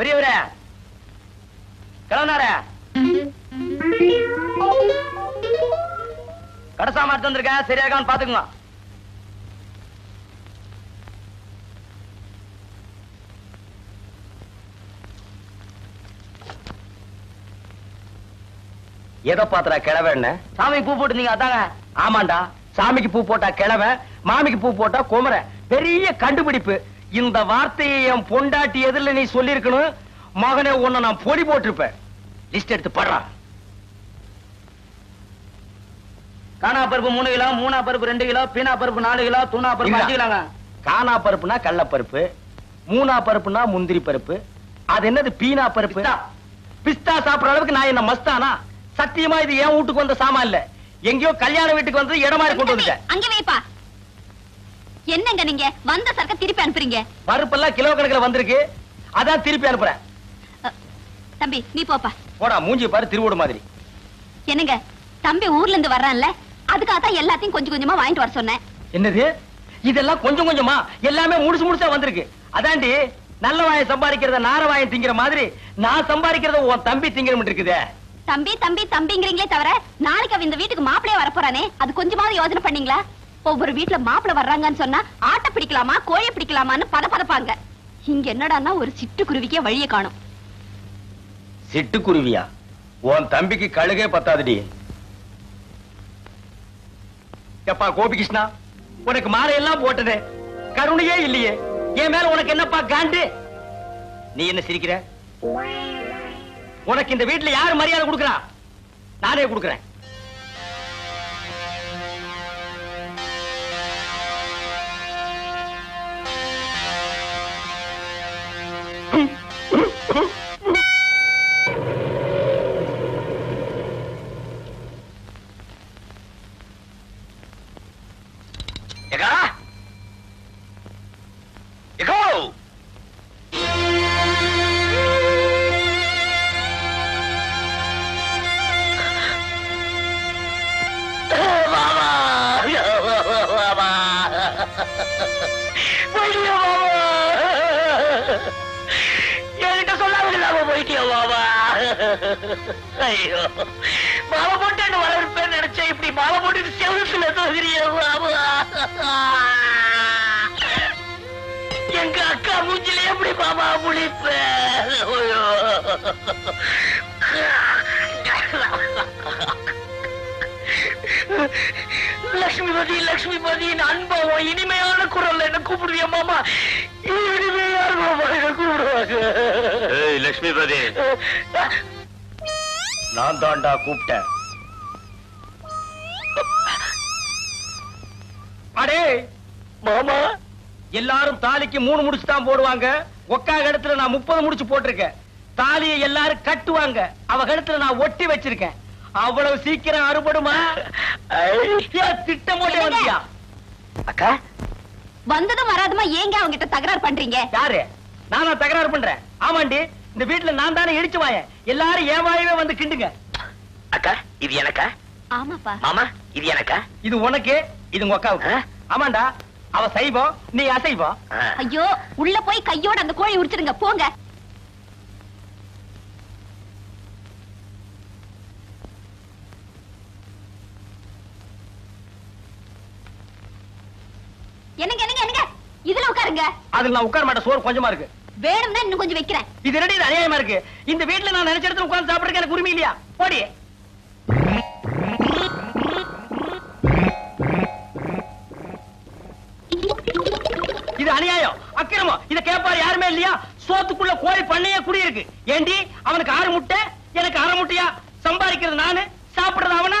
பெரியவரே. கிளம்புனாரே கடைசாம எடுத்து வந்திருக்கேன் சரியாகான்னு பாத்துக்குங்க. எதை பாத்துறா கிழவன்னு. சாமிக்கு பூ போட்டுருந்தீங்க அதாங்க. ஆமாண்டா. சாமிக்கு பூ போட்டா கிழவன் மாமிக்கு பூ போட்டா குமர பெரிய கண்டுபிடிப்பு. இந்த வார்த்தையை என் பொண்டாட்டி எதிரில் நீ சொல்லியிருக்கணும். மகனே உன்னை நான் பொடி போட்டிருப்பேன். லிஸ்ட் எடுத்து படுறா. காணா பருப்பு மூணு கிலோ மூணா பருப்பு ரெண்டு கிலோ பீனா பருப்பு நாலு கிலோ தூணா பருப்பு அஞ்சு கிலோங்க. காணா பருப்புனா கடல பருப்பு மூணா பருப்புனா முந்திரி பருப்பு. அது என்னது பீனா பருப்பு? பிஸ்தா. சாப்பிடுற அளவுக்கு நான் என்ன மஸ்தானா? சத்தியமா இது என் வீட்டுக்கு வந்த சாமான் இல்ல. எங்கேயோ கல்யாண வீட்டுக்கு வந்து இடமா கொண்டு வந்துட்டேன். அங்க வைப்பா. என்னங்க நீங்க? வந்த சரக்க திருப்பி அனுப்புறீங்க. பருப்பெல்லாம் கிலோ கணக்குல வந்திருக்கு. அதான் திருப்பி அனுப்புறேன். தம்பி நீ போப்பா. போடா மூஞ்சி பாரு திருவோடு மாதிரி. என்னங்க தம்பி ஊர்ல இருந்து வர்றான்ல அதுக்காக தான் எல்லாத்தையும் கொஞ்சம் கொஞ்சமா வாங்கிட்டு வர சொன்னேன். என்னது? இதெல்லாம் கொஞ்சம் கொஞ்சமா? எல்லாமே முடிச்சு முடிச்சா வந்திருக்கு. அதாண்டி நல்ல வாயம் சம்பாதிக்கிறத நார வாயம் திங்கிற மாதிரி நான் சம்பாதிக்கிறத உன் தம்பி திங்கிற இருக்குதே. தம்பி தம்பி தம்பிங்கிறீங்களே தவிர நாளைக்கு அவன் இந்த வீட்டுக்கு மாப்பிளைய வரப்போறானே? அது கொஞ்சமாவது யோசனை பண்ணீங்களா? ஒவ்வொரு வீட்டுல மாப்பிளை வர்றாங்கன்னு சொன்னா ஆட்டை பிடிக்கலாமா கோய பிடிக்கலாமான்னு பத பதப்பாங்க இங்க என்னடான்னா ஒரு சிட்டுக்குருவிக்கே வழிய காணும். சிட்டுக்குருவியா? உன் தம்பிக்கு கழுகே பத்தாதுடி. எப்பா கோபிகிருஷ்ணா உனக்கு மாலை எல்லாம் போட்டதே. கருணையே இல்லையே. என் மேல உனக்கு என்னப்பா காண்டு? நீ என்ன சிரிக்கிற? உனக்கு இந்த வீட்டுல யாரு மரியாதை கொடுக்கறா? நானே கொடுக்கறேன். என்கிட்ட சொல்லாம இல்லாம போயிட்டியோ மாமா? ஐயோ மாலை போட்டு என்ன வளர்ப்பேன்னு நினைச்சேன் இப்படி மாலை போட்டு செவத்துல தோகிறியோ மாமா? எங்க அக்கா மூஞ்சில எப்படி மாமா முழிப்பேன் லட்சுமிபதி லட்சுமிபதி அன்பாவும் இனிமையான குரல்ல என்ன கூப்பிடுவிய மாமா? இனிமையான மாமா என்ன கூப்பிடுவாங்க? லட்சுமிபதி நான் தாண்டா கூப்பிட்டேன். அடே மாமா. எல்லாரும் தாலிக்கு மூணு முடிச்சு தான் போடுவாங்க. ஒக்கா இடத்துல நான் முப்பது முடிச்சு போட்டிருக்கேன். தாலியை எல்லாரும் கட்டுவாங்க. அவ கழுத்துல நான் ஒட்டி வச்சிருக்கேன். அவ்வளவு சீக்கிரம் அறுபடுமா? திட்டம் வந்தியா? அக்கா வந்ததும் வராதுமா ஏங்க அவங்க கிட்ட தகராறு பண்றீங்க? யாரு? நானா தகராறு பண்றேன். ஆமாண்டி இந்த வீட்டுல நான் தானே இடிச்சு வாயேன். எல்லாரும் என் வாயவே வந்து கிண்டுங்க. அக்கா இது எனக்கா? ஆமாப்பா. மாமா இது எனக்கா? இது உனக்கு இது உங்க அக்காவுக்கு. ஆமாண்டா அவ சைவம் நீ அசைவம் ஐயோ உள்ள போய் கையோட அந்த கோழி உரிச்சிருங்க போங்க. என்னங்க என்னங்க என்னங்க? இதுல உட்காருங்க. அதுல நான் உட்கார மாட்டேன் சோறு கொஞ்சமா இருக்கு. வேணும்னா இன்னும் கொஞ்சம் வைக்கிறேன். இது அநியாயமா இருக்கு? இந்த வீட்டுல நான் நினைச்ச இடத்துல உட்கார்ந்து சாப்பிடுறதுக்கு எனக்கு உரிமை இல்லையா? போடி. இது அநியாயம் அக்கிரமம். இத கேட்பாரு யாருமே இல்லையா? சோத்துக்குள்ள கோழி பண்ணையே குடியிருக்கு. ஏண்டி அவனுக்கு ஆறு முட்டை எனக்கு அரை முட்டையா? சம்பாதிக்கிறது நானு சாப்பிடுறது அவனா?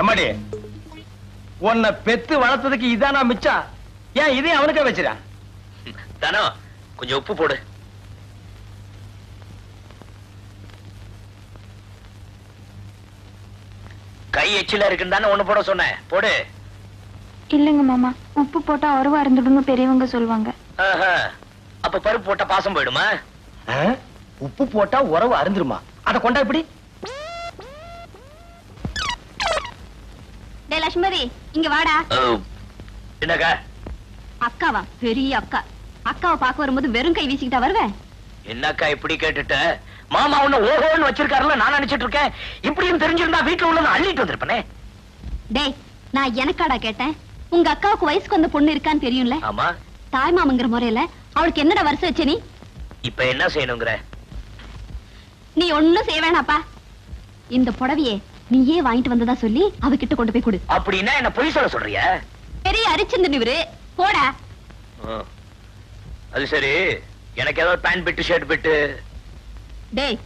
அம்மாடி உன்னை பெத்து வளர்த்ததுக்கு இதானா மிச்சம் ஏன் இதையும் அவனுக்கே வச்சிடா தானோ கொஞ்சம் உப்பு போடு. கை எச்சில இருக்குன்னு தானே ஒண்ணு போட சொன்னேன். போடு. இல்லைங்க மாமா உப்பு போட்டா உறவா இருந்துடும்னு பெரியவங்க சொல்லுவாங்க. ஆஹா. அப்ப பருப்பு போட்டா பாசம் போயிடுமா? உப்பு போட்டா உறவு அருந்துருமா? அத கொண்டா இப்படி லட்சுமதி இங்க வாடா. என்னக்கா? அக்காவா? பெரிய அக்கா. அக்காவை பார்க்க வரும்போது வெறும் கை வீசிக்கிட்டா வருவேன் என்னக்கா இப்படி கேட்டுட்ட? மாமா உன்ன ஓஹோன்னு வச்சிருக்காருல நான் நினைச்சிட்டு இருக்கேன். இப்படியும் தெரிஞ்சிருந்தா வீட்டுல உள்ளத அள்ளிட்டு வந்திருப்பனே. டேய் நான் எனக்காடா கேட்டேன். உங்க அக்காவுக்கு வயசுக்கு வந்த பொண்ணு இருக்கான்னு தெரியும்ல? ஆமா. தாய் மாமங்கிற முறையில அவளுக்கு என்னடா வருஷம் வச்ச நீ? இப்ப என்ன செய்யணுங்கிற? நீ ஒண்ணும் செய்ய வேணாப்பா. இந்த புடவையே நீயே வாங்கிட்டு வந்ததா சொல்லி அவகிட்ட கொண்டு போய் கொடு. அப்படின்னா என்ன பொய் சொல்ல சொல்றியா? பெரிய அரிச்சந்திரன் இவரு. போடா. அது சரி. எனக்கு ஏதாவது பேண்ட் பிட்டு ஷர்ட் பிட்டு? டேய்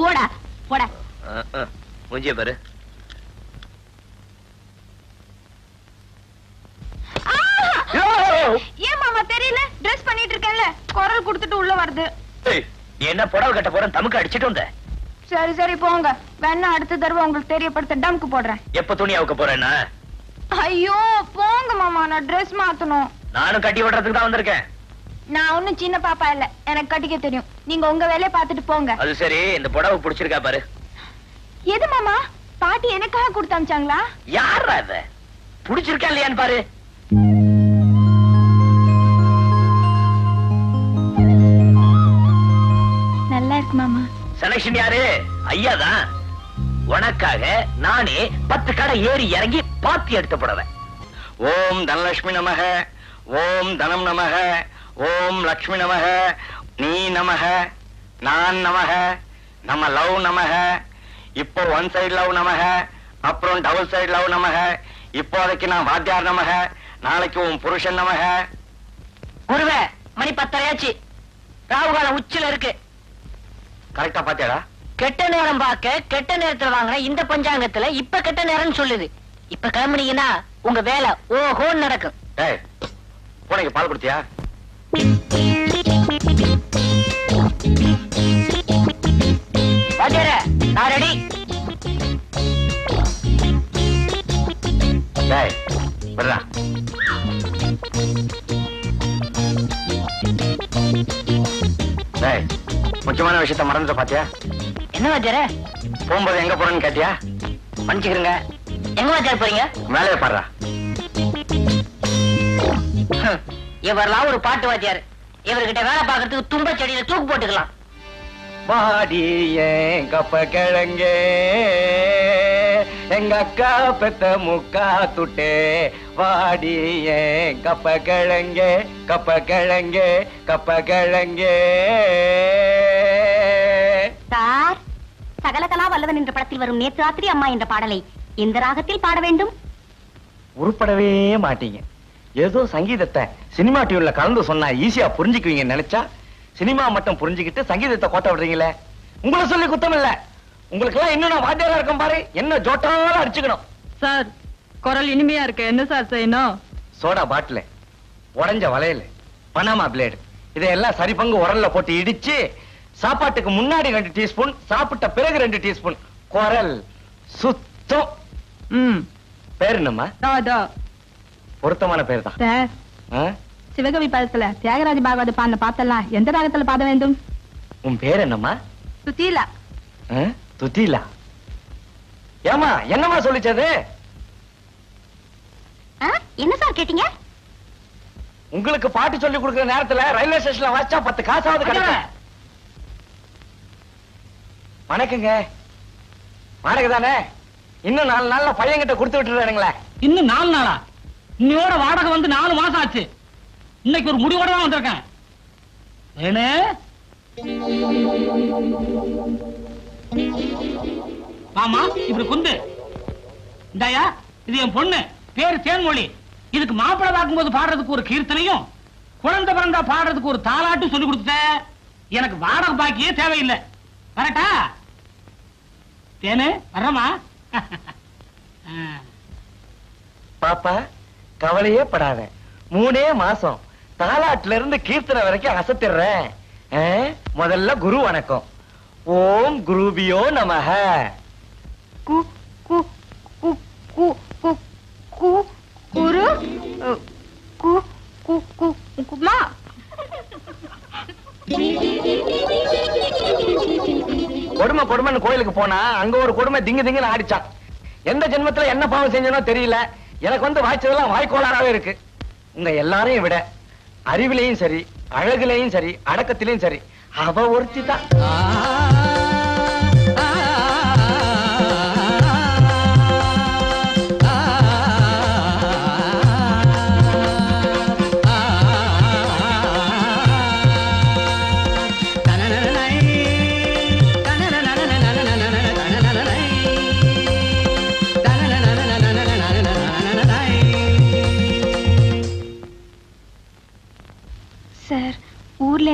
போடா போடா. மூஞ்சிய பாரு. ஏன் மாமா தெரியல? ட்ரெஸ் பண்ணிட்டு இருக்கேன்ல. குரல் கொடுத்துட்டு உள்ள வருது. என்ன புடவை கட்ட போறேன் தமுக்கு அடிச்சிட்டு வந்த? சரி சரி போங்க. வேணா அடுத்த தடவை உங்களுக்கு தெரியப்படுத்த டம்க்கு போடுறேன். எப்ப துணி அவுக்க போறேன்னா? ஐயோ போங்க மாமா நான் ட்ரெஸ் மாத்தணும். நானும் கட்டி விடுறதுக்கு தான் வந்திருக்கேன். நான் ஒண்ணும் சின்ன பாப்பா இல்ல. எனக்கு கட்டிக்க தெரியும். நீங்க உங்க வேலையை பார்த்துட்டு போங்க. அது சரி இந்த புடவை பிடிச்சிருக்கா பாரு. எது மாமா? பாட்டி எனக்காக கொடுத்து அமிச்சாங்களா யாரா அத பிடிச்சிருக்கா இல்லையான்னு பாரு. செலக்ஷன் யாரு? ஐயா தான் உனக்காக நானே பத்து கடை ஏறி இறங்கி பாத்தி எடுத்த புடவை ஓம் தனலட்சுமி நமக ஓம் தனம் நமக ஓம் லக்ஷ்மி நமக நீ நமக நான் நமக நம்ம லவ் நமக இப்போ ஒன் சைடு லவ் நமக அப்புறம் டபுள் சைடு லவ் நமக இப்போதைக்கு நான் வாத்தியார் நமக நாளைக்கு உன் புருஷன் நமக. குருவே மணி பத்தரையாச்சு ராகுகாலம் உச்சில இருக்கு. கரெக்டா பாத்தியாடா? கெட்ட நேரம் பார்க்க கெட்ட நேரத்துல வாங்கின இந்த பஞ்சாங்கத்துல இப்ப கெட்ட நேரம்னு சொல்லுது. இப்ப கிளம்புனீங்கன்னா உங்க வேலை ஓஹோன்னு நடக்கும். டேய் பூனைக்கு பால் கொடுத்தியா? விஷயத்த மறந்துட்ட பாத்தியா? என்ன வாத்தியார போகும்போது எங்க போறேன்னு கேட்டியா? மன்னிச்சுக்கிறேங்க எங்க வாத்தியார் போறீங்க? மேலே பாடுறா. இவரெல்லாம் ஒரு பாட்டு வாத்தியார் இவர்கிட்ட வேலை பார்க்கறதுக்கு தும்ப செடியில தூக்கு போட்டுக்கலாம். வாடி ஏன் கப்ப கிழங்கே? எங்க அக்கா பெத்த முக்கா துட்டே. வாடி ஏன் கப்ப கிழங்கே? கப்ப கிழங்கே கப்ப கிழங்கே. சகலகலா வல்லவன் என்ற படத்தில் வரும் நேற்று ராத்திரி அம்மா என்ற பாடலை எந்த ராகத்தில் பாட வேண்டும்? உருப்படவே மாட்டீங்க. ஏதோ சங்கீதத்தை சினிமா டியூன்ல கலந்து சொன்னா ஈஸியா புரிஞ்சுக்குவீங்கன்னு நினைச்சா சினிமா மட்டும் புரிஞ்சுக்கிட்டு சங்கீதத்தை கோட்ட விடுறீங்களே? உங்களை சொல்லி குத்தம் இல்ல உங்களுக்கு எல்லாம் இன்னும் வாத்தியாரா இருக்கேன் பாரு. என்ன ஜோட்டாலும் அடிச்சுக்கணும். சார் குரல் இனிமையா இருக்கு. என்ன சார் செய்யணும்? சோடா பாட்டில் உடைஞ்ச வளையல் பனாமா பிளேடு இதையெல்லாம் சரி பங்கு உரல்ல போட்டு இடிச்சு சாப்பாட்டுக்கு முன்னாடி ரெண்டு டீஸ்பூன் சாப்பிட்ட பிறகு ரெண்டு டீஸ்பூன். குரல் சுத்தம். ம். பேர் என்னம்மா? ராதா பொருத்தமான பேர் தான். சார்? சிவகவி பதத்துல தியாகராஜ பாகவத பாடின பாத்தெல்லாம் எந்த ராகத்துல பாட வேண்டும்? உன் பேர் என்னம்மா? சுத்தீலா. ஆ? துத்திலா? ஏமா என்னம்மா சொல்லிச்சது? என்ன சார் கேட்டீங்க? உங்களுக்கு பாட்டு சொல்லி கொடுக்கிற நேரத்துல ரயில்வே ஸ்டேஷன்ல வாச்சா பத்து காசாவது கிடைக்கும். வணக்கங்க. வாடகை தானே? இன்னும் நாலு நாள்ல பையன்கிட்ட கொடுத்து விட்டுறானுங்களே. இன்னும் நாலு நாளா? இன்னையோட வாடகை வந்து நாலு மாசம் ஆச்சு. இன்னைக்கு ஒரு முடிவோட தான் வந்திருக்கேன். வேணு? மாமா இப்படி குந்து. இந்தாயா இது என் பொண்ணு. பேரு தேன்மொழி. இதுக்கு மாப்பிள்ளை பார்க்கும்போது பாடுறதுக்கு ஒரு கீர்த்தனையும் குழந்தை பிறந்தா பாடுறதுக்கு ஒரு தாளாட்டும் சொல்லி கொடுத்துட்ட. எனக்கு வாடகை பாக்கியே தேவையில்லை. வரட்டா. தேனு வர்றமா பாப்பா கவலையே படாத. மூணே மாசம். தாலாட்டுல இருந்து கீர்த்தனை வரைக்கும் அசத்திடுறேன்? முதல்ல குரு வணக்கம். ஓம் குருபியோ நமஹ கு கு கு கு கு கு குரு குமா கொடுமை கொடுமைன்னு கோயிலுக்கு போனா அங்க ஒரு கொடுமை திங்கு திங்குன்னு ஆடிச்சான். எந்த ஜென்மத்துல என்ன பாவம் செஞ்சனோ தெரியல. எனக்கு வந்து வாய்ச்சதெல்லாம் வாய்க்கோளாறாவே இருக்கு. உங்க எல்லாரையும் விட அறிவிலையும் சரி அழகுலையும் சரி அடக்கத்திலையும் சரி அவ ஒருத்தி தான்